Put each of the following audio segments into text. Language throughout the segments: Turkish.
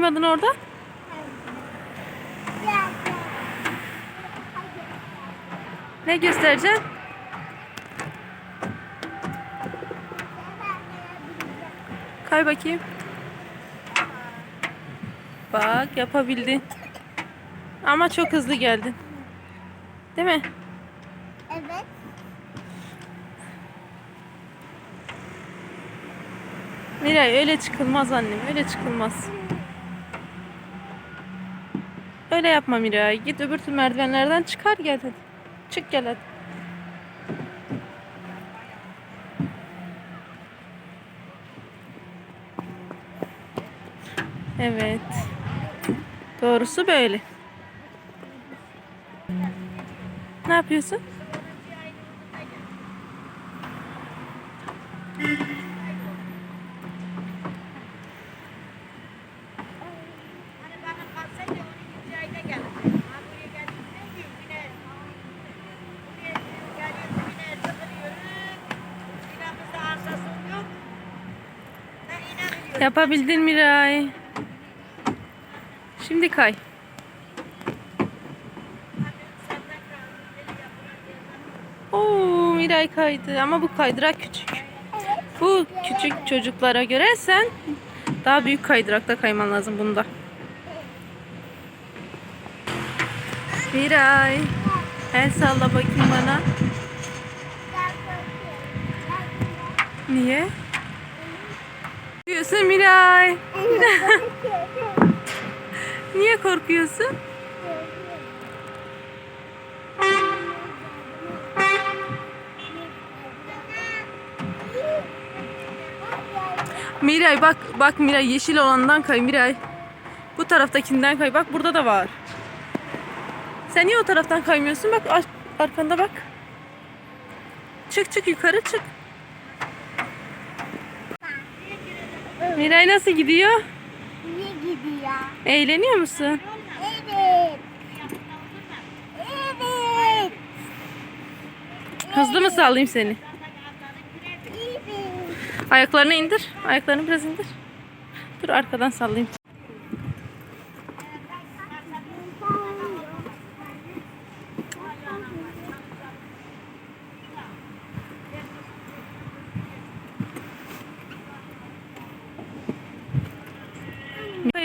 kaymadın orada? Ne göstereceksin? Kay bakayım. Bak yapabildin. Ama çok hızlı geldin. Değil mi? Evet. Miray öyle çıkılmaz annem. Öyle çıkılmaz. Öyle yapma Miray. Git öbür türlü merdivenlerden çıkar gel hadi. Çık gel hadi. Evet. Doğrusu böyle. Ne yapıyorsun? Yapabildin Miray. Şimdi kay. Oo Miray kaydı ama bu kaydırak küçük. Bu küçük çocuklara göre sen daha büyük kaydırakta kayman lazım bunda. Miray. El salla bakayım bana. Niye? Korkuyorsun Miray. Niye korkuyorsun? Miray bak bak Miray yeşil olandan kay Miray. Bu taraftakinden kay. Bak burada da var. Sen niye o taraftan kaymıyorsun? Bak ar- arkanda bak. Çık çık yukarı çık. Miray nasıl gidiyor? İyi gidiyor. Eğleniyor musun? Evet. Evet. Hızlı mı sallayayım seni? Evet. Ayaklarını indir. Ayaklarını biraz indir. Dur arkadan sallayayım.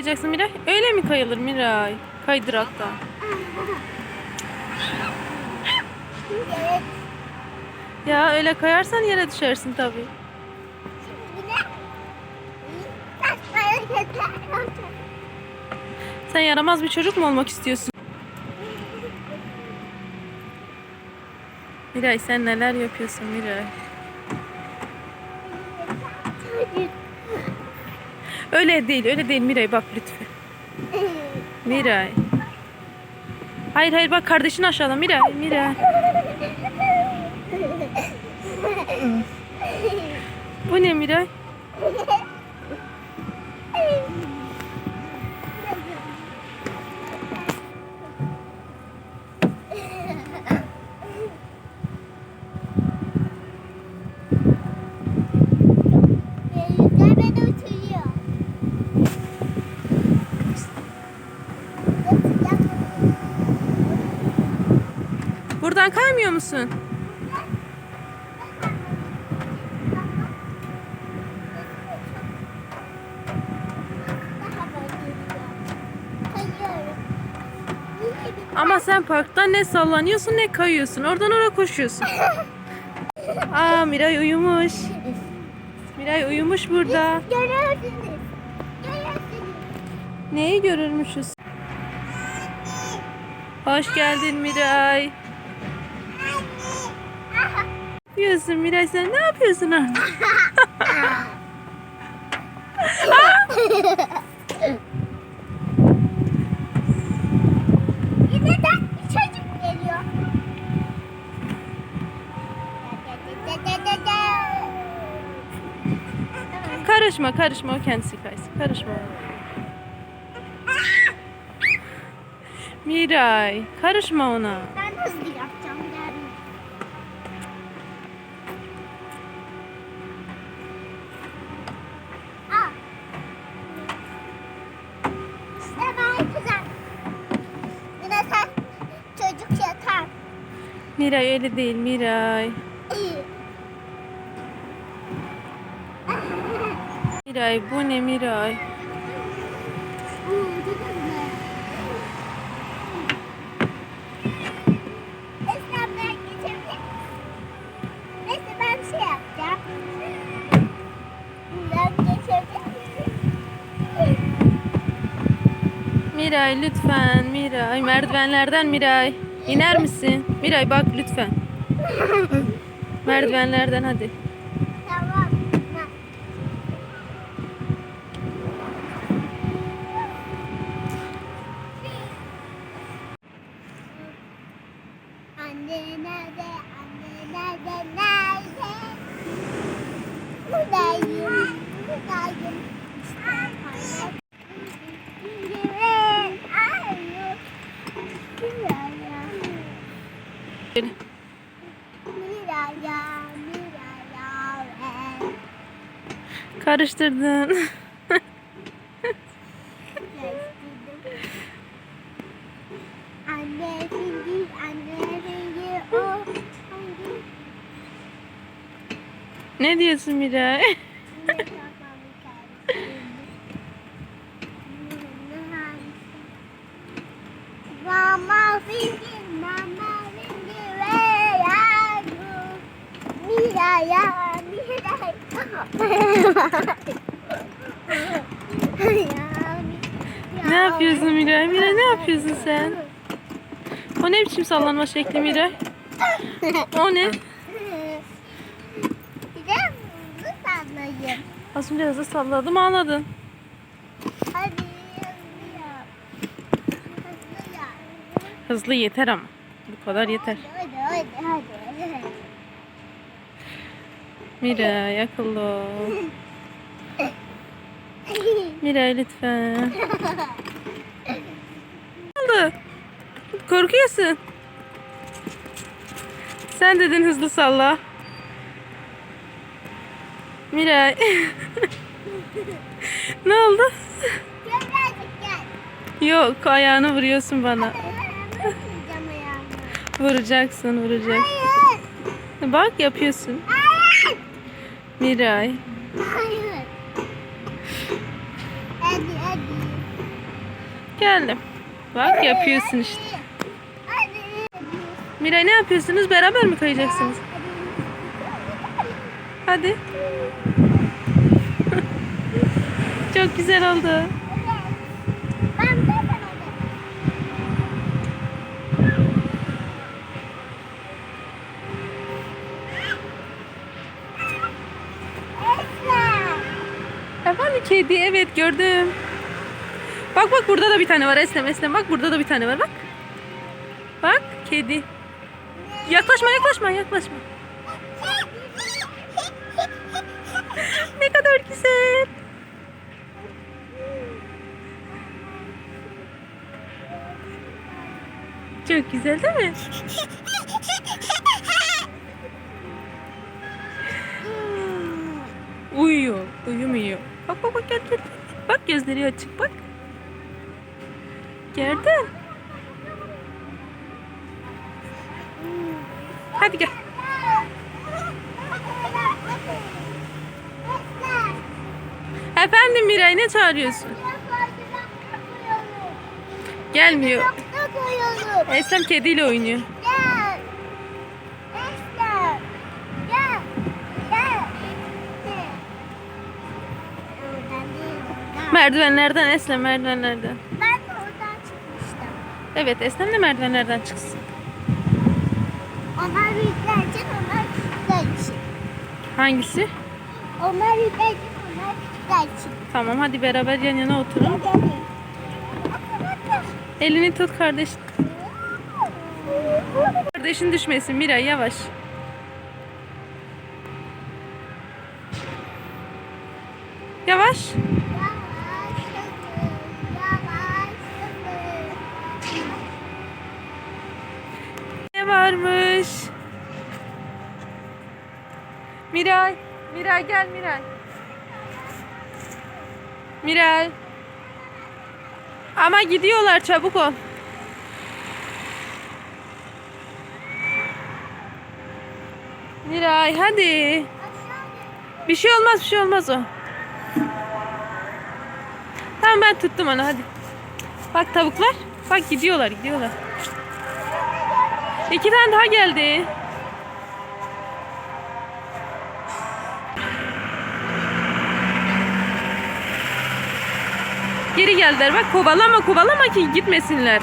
Kayacaksın Miray. Öyle mi kayılır Miray? Kaydırakta. Evet. Ya öyle kayarsan yere düşersin tabii. Sen yaramaz bir çocuk mu olmak istiyorsun? Miray sen neler yapıyorsun Miray? Öyle değil, öyle değil Miray bak lütfen. Miray. Hayır hayır bak kardeşin aşağıda Miray. Miray. Bu ne Miray? Buradan kaymıyor musun? Ama sen parkta ne sallanıyorsun ne kayıyorsun. Oradan oraya koşuyorsun. Aa Miray uyumuş. Miray uyumuş burada. Görürsünüz. Görürsünüz. Neyi görürmüşüz? Hoş geldin Miray. Yapıyorsun Miray sen ne yapıyorsun orada? Yine de bir çocuk geliyor. Karışma karışma o kendisi kaysın. Karışma. Miray karışma ona. Miray öyle değil Miray. Miray bu ne Miray? Miray lütfen Miray merdivenlerden Miray. İner misin? Miray bak lütfen. Merdivenlerden hadi. Tamam. Anne nerede? Anne nerede? Nerede? Buradayım. Buradayım. İşte Karıştırdın. Anne şimdi anne şimdi o hangi ne diyorsun Miray? Mama Findi, Mama Findi, where are you? Ne yapıyorsun Miray? Miray ne yapıyorsun sen? O ne biçim sallanma şekli Miray? O ne? Bir de hızlı sallayayım. Az önce hızlı salladım ağladın. Hadi hızlı. Hızlı yap. Hızlı yeter ama. Bu kadar yeter. Hadi hadi hadi. hadi. Miray akıllı ol. Miray lütfen. Ne oldu? Korkuyorsun. Sen dedin hızlı salla. Miray. ne oldu? Yok ayağını vuruyorsun bana. Vuracaksın vuracak. Hayır. Bak yapıyorsun. Hayır. Miray. Hayır. Hadi hadi. Geldim. Bak yapıyorsun işte. Miray ne yapıyorsunuz? Beraber mi kayacaksınız? Hadi. Çok güzel oldu. Kedi evet gördüm. Bak bak burada da bir tane var Eslem Eslem bak burada da bir tane var bak. Bak kedi. Yaklaşma yaklaşma yaklaşma. Ne kadar güzel. Çok güzel değil mi? Bak gel gel. Bak gözleri açık bak. Gördün? Hadi gel. Efendim Miray ne çağırıyorsun? Gelmiyor. Eslem kediyle oynuyor. Merdivenlerden Eslem merdivenlerden. Ben de oradan çıkmıştım. Evet Eslem de merdivenlerden çıksın. Onlar büyükler için, onlar küçükler için. Hangisi? Onlar büyükler için, onlar küçükler için. Tamam hadi beraber yan yana oturun. Elini tut kardeş. Kardeşin düşmesin Miray yavaş. Yavaş. Yavaş hızlı, yavaş hızlı. Ne varmış? Miray. Miray gel Miray. Miray. Ama gidiyorlar çabuk ol. Miray hadi. Bir şey olmaz bir şey olmaz o. Tamam ben tuttum onu hadi. Bak tavuklar. Bak gidiyorlar gidiyorlar. İki tane daha geldi. Geri geldiler bak kovalama kovalama ki gitmesinler.